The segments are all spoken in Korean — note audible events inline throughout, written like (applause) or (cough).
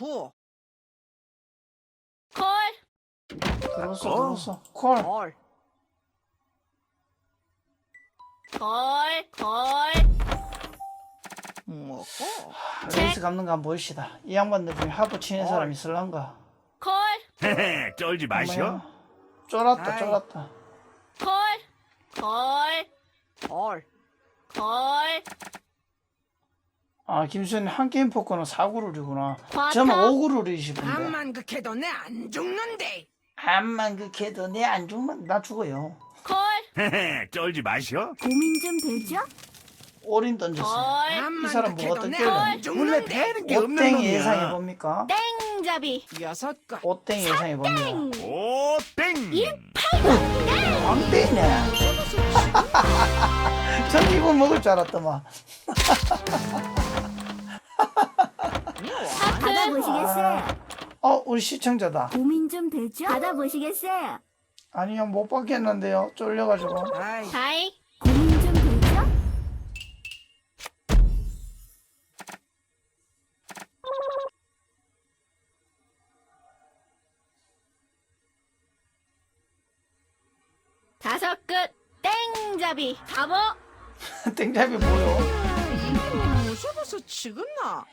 아프. 콜, 들었어 어. 들었어 콜 걸. 콜, 콜. 먹고. 레이스 감는 거 한번 보이시다 이 양반들 중에 하부 치는 사람 있을란가 콜, 헤헤, 쫄지 마시오. 엄마야. 쫄았다 아이. 쫄았다 콜, 콜, 걸. 콜. 아 김수현이 한 게임 포커는 4구룰이구나 과탐. 저는 5구룰이시던데 암만 극해도 내 안 죽는데. 암만 극해도 내 안 죽으면 나 죽어요 콜, 쫄지 마시오. 고민 좀 되죠? 올인 던졌어요 콜, 이 암만 사람 뭐 극해도 어떤 내 게임? 안 원래 죽는데. 되는 게 없는 오땡 놈이야. 예상해 봅니까? 땡잡이. 여섯 건. 오땡 예상해 봅니다 오, 땡. 광땡이네 전 이거 먹을 줄 알았더만 (laughs) 받아보시겠어요? 어 우리 시청자다 고민 좀 되죠? 받아보시겠어요? 아니요 못 받겠는데요 쫄려가지고 아이. 다이. 고민 좀 되죠? 다섯 끝 땡잡이 바보 (laughs) 땡잡이 뭐요? 이게 무서워서 치겠나?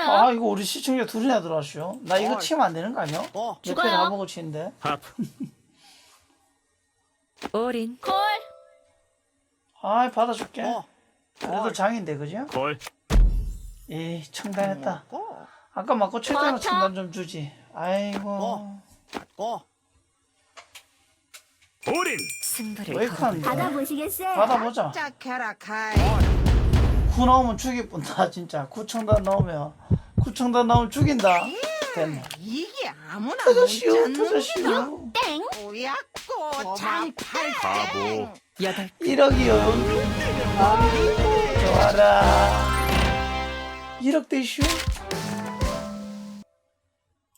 하프요 아 이거 우리 시청자 둘이나 들어왔쇼 나 이거 헐. 치면 안 되는 거 아니야? 어. 옆에 죽어요. 나보고 치는데 하프. (laughs) 어린 콜 아이 받아줄게 어. 그래도 장인데 그죠? 콜. 에이 청단했다 먹고. 아까 맞고 맞아. 청단 좀 주지 아이고 어. 먹고. 올인. 승부를 받아보시겠어요? 받아보자 짝해라 카이. 구 나오면 죽일 뿐다 진짜. 구청단 나오면 구청단 나오면 죽인다. 됐네. 이게 아무나 잡는 터졌슈. 땡. 오약고 장팔 바보. 여덟 1억이요. 아이고 좋아라. 1억 대슈?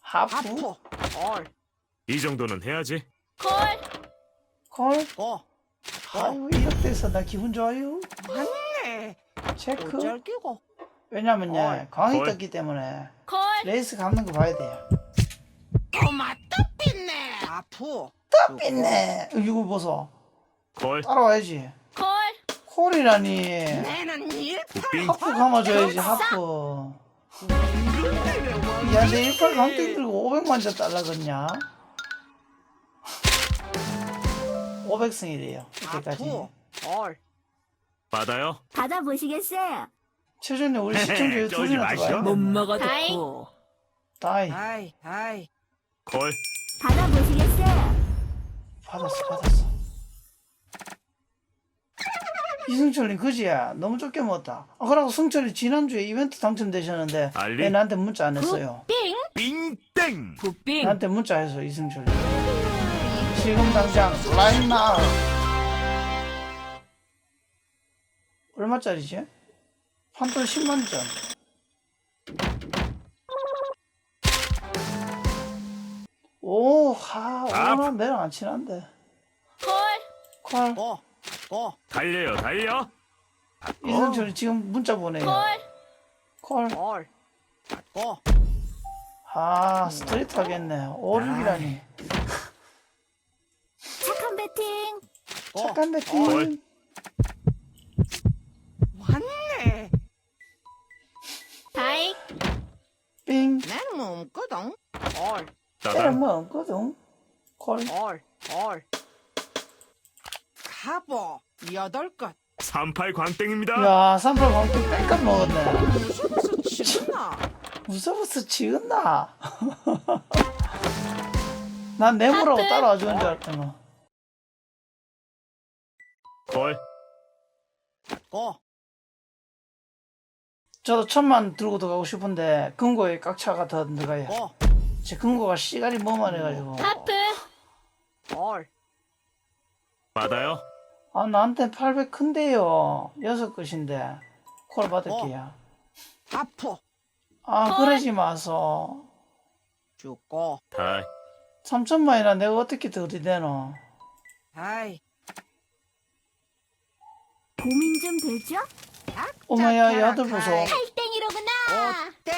하프. 이 정도는 해야지. 콜. 콜? 고. 아유 1억 돼서 나 기분 좋아요. 맞네. 체크 어쩔 끼고. 왜냐면요 헐. 광이 헐. 떴기 때문에 콜 레이스 감는 거 봐야 돼요 토마 떡빛네. 아프. 삐네 이거 보소 콜. 따라와야지 콜 콜이라니 내는 일팔. 하프 감아줘야지 하프 야내 18 강땡 들고 500만 원 달라겠냐 500승이래요 이때까지 아프. 걸. 받아요. 받아보시겠어요? 최전에 우리 시청자 (laughs) 마시오. 못돼 먹어도 다이. 고 다이 아이 아이. 콜. 받아보시겠어요? 받았어 받았어 이승철님 그지야 너무 적게 먹었다 아 그러고 승철이 지난주에 이벤트 당첨되셨는데 알리? 왜 나한테 문자 안 했어요 빙 빙땡. 굿빙 나한테 문자 해서 이승철이 지금 당장 라인 나 얼마짜리지? 한돈 10만원 오 하 오만 내랑 안 친한데 콜콜 고. 고. 달려요, 달려. 이승철이 지금 문자 보내요 콜콜 걸. 고. 아 스트레이트 하겠네 오륙이라니 착한 배팅 고. 착한 배팅 왔 뭐 없거든. 걸. 때려 따당. 뭐 없거든 콜 걸. 걸. 가보. 여덟 것. 38 광땡입니다. 야, 삼팔 광땡 뺑값 먹었네. 무서워서 치겠나? 무서워서 지었나? (laughs) 난 내모라고 하트. 따라와 주는 줄 알았더니. 콜. 고. 저도 천만 들고 들어가고 싶은데 금고에 깍차가 더 들어가요. 고. 제 금고가 시간이 뭐만 해가지고. 하프 걸. 받아요. 아, 나한테 800 큰데요. 여섯 끝인데. 콜 받을게요. 아프. 아, 콜. 그러지 마소. 죽고. 다이. 3천만이나 내가 어떻게 들이대노? 아이. 고민 좀 되죠? 어머야 야들 보소 팔땡이로구나. 땡.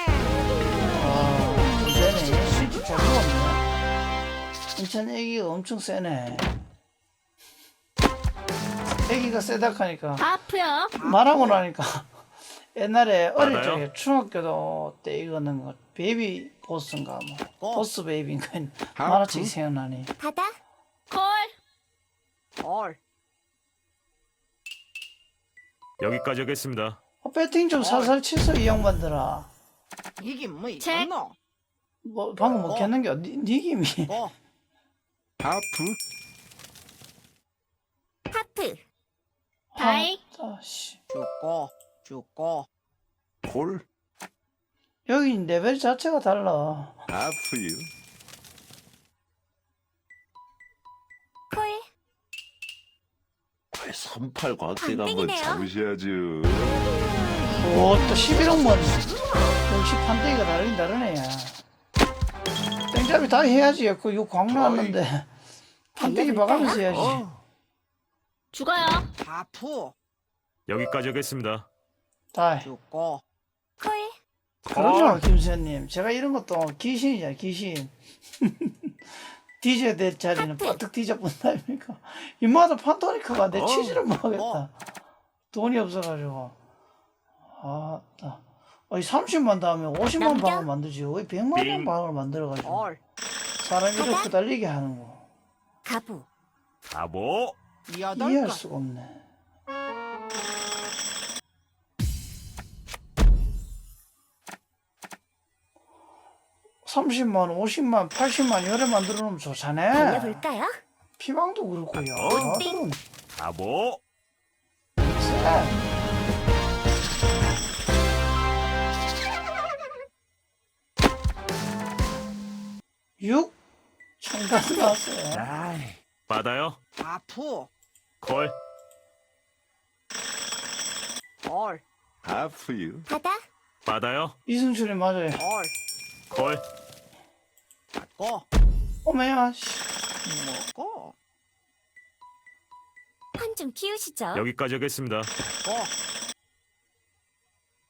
아, 좀 세네. 실제. 인천 애기가 엄청 세네. 애기가 세다 하니까 아프요. 말하고 나니까 옛날에 어릴 맞아요? 적에 중학교도 때 읽었는 거 베이비 보스인가 뭐 어. 보스 베이비인가 만화책이 생각나니 바다. 콜. 걸. 여기까지 하겠습니다. 어, 배팅 좀 살살 치소 이 양반들아 이게 뭐 책. 이거노? 뭐 방금 뭐 어. 겠는겨 니, 니 김이 고. 하프 하프. 다이. 아, 씨. 죽고 죽고 콜 여기 레벨 자체가 달라 하프유 38 광택 한번 광택이네요. 잡으셔야죠 오또 11억만 역시 판때기가 다르긴 다르네 야 땡잡이 다 해야지 그 이거 광 나왔는데. 판때기 봐가면서 해야지. 죽어요. 아프. 여기까지 하겠습니다. 다이 죽고. 콜. 그러죠 김수현님. 제가 이런 것도 귀신이잖아 귀신 (laughs) 뒤져야 될 자리는 빠뜩 뒤져본다 아닙니까 이마다 판토니크가 내 치즈를 먹겠다 돈이 없어가지고 아 따 아니 30만 다음에 50만 남겨? 방을 만들지 왜 100만 빙. 방을 만들어가지고 걸. 사람 이렇게 달리게 하는 거 가부. 바보. 여덟 이해할 건. 수가 없네 30만, 50만, 80만 열에 만들어 놓으면 좋잖아. 달려볼까요? 피망도 그렇고요. 어? 다들은 바보. 쎄. 육 청단 나왔어요. 아이. 받아요. 아프 콜. 걸. 하프유 바다. 받아요. 이승철이 맞아요. 걸. 콜. 받고 어머야, 씨. 먹고 판좀 키우시죠. 여기까지 하겠습니다. 고.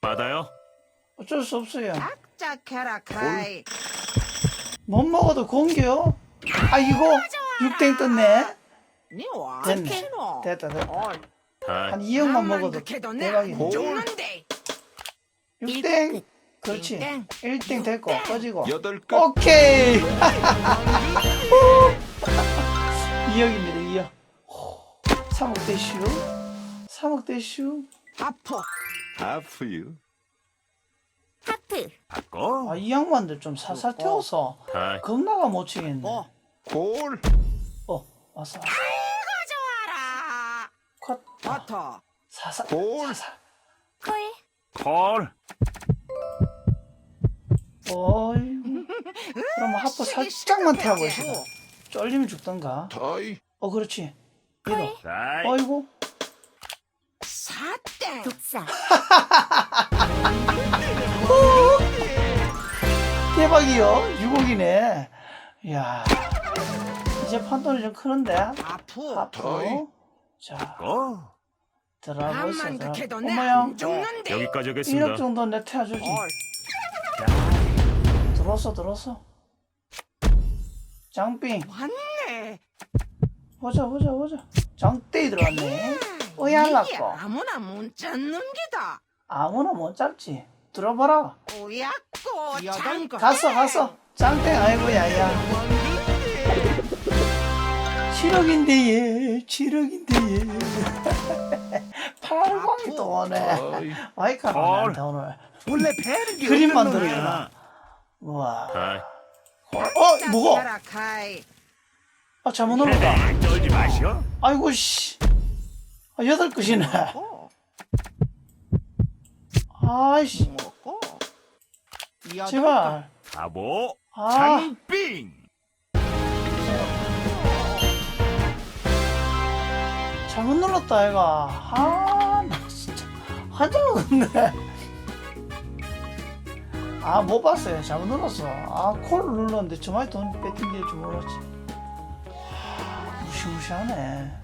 받아요. 어쩔 수 없어요. 짝짝해라 카이. 못 먹어도 공겨. 아이고, 육땡 떴네. 니 와 됐네. 됐다, 됐다. 걸. 다이. 한 2억만 먹어도 대박이네. 죽는데. 육땡. 그렇지. 땡. 1땡 됐고, 꺼지고. 여덟 끝 오케이. 2억입니다, 2억. 3억 대슈. 3억 대슈. 아프 하프유 하프. 바꿔. 아, 이 양반들 좀 살살 태워서 다이. 겁나가 못 치겠네. 고. 콜 어, 왔어. 컷. 버터. 사살. 콜. 사살. 콜. 콜. 어이구. 그럼 하프 살짝만 태워 보시다. 쫄리면 죽던가. 다이 어, 그렇지. 얘도. 다이. 어이구. 사땡. 독사. (laughs) 대박이요. 6억이네. 이야. 이제 판돈이 좀 크는데. 아프. 하프. 자, 고. 들어보세요. 암만 들어. 극해도 어머야. 내 죽는데. 여기까지 1억 하겠습니다. 정도 내 태워주지. 걸. 들었어, 들었어. 장빙. 왔네. 보자, 보자, 보자. 장대이 들어왔네. 이게 어이할라고. 아무나 못 잡는 기다. 아무나 못 잡지. 들어봐라. 오약고 장거. 갔어, 갔어. 장땡, 아이고, 야야. 7억인데, 얘. 7억인데, 얘. (laughs) 팔광이 또 오네. 헐. 나한테 오늘. 원래 배는 그림 만들어주나. 우와. 다이. 어? 카이. 아, 잘못 눌렀다. 떨지 마시오. 아이고, 씨. 아, 여덟 끝이네. 아이씨. 제발. 바보. 아, 장빙. 잘못 눌렀다, 얘가. 아, 나 진짜. 먹었네. 아, 못 봤어요. 잘못 눌렀어. 아, 콜을 눌렀는데 저만이 돈 뺏긴 줄 몰랐지. 하, 무시무시하네.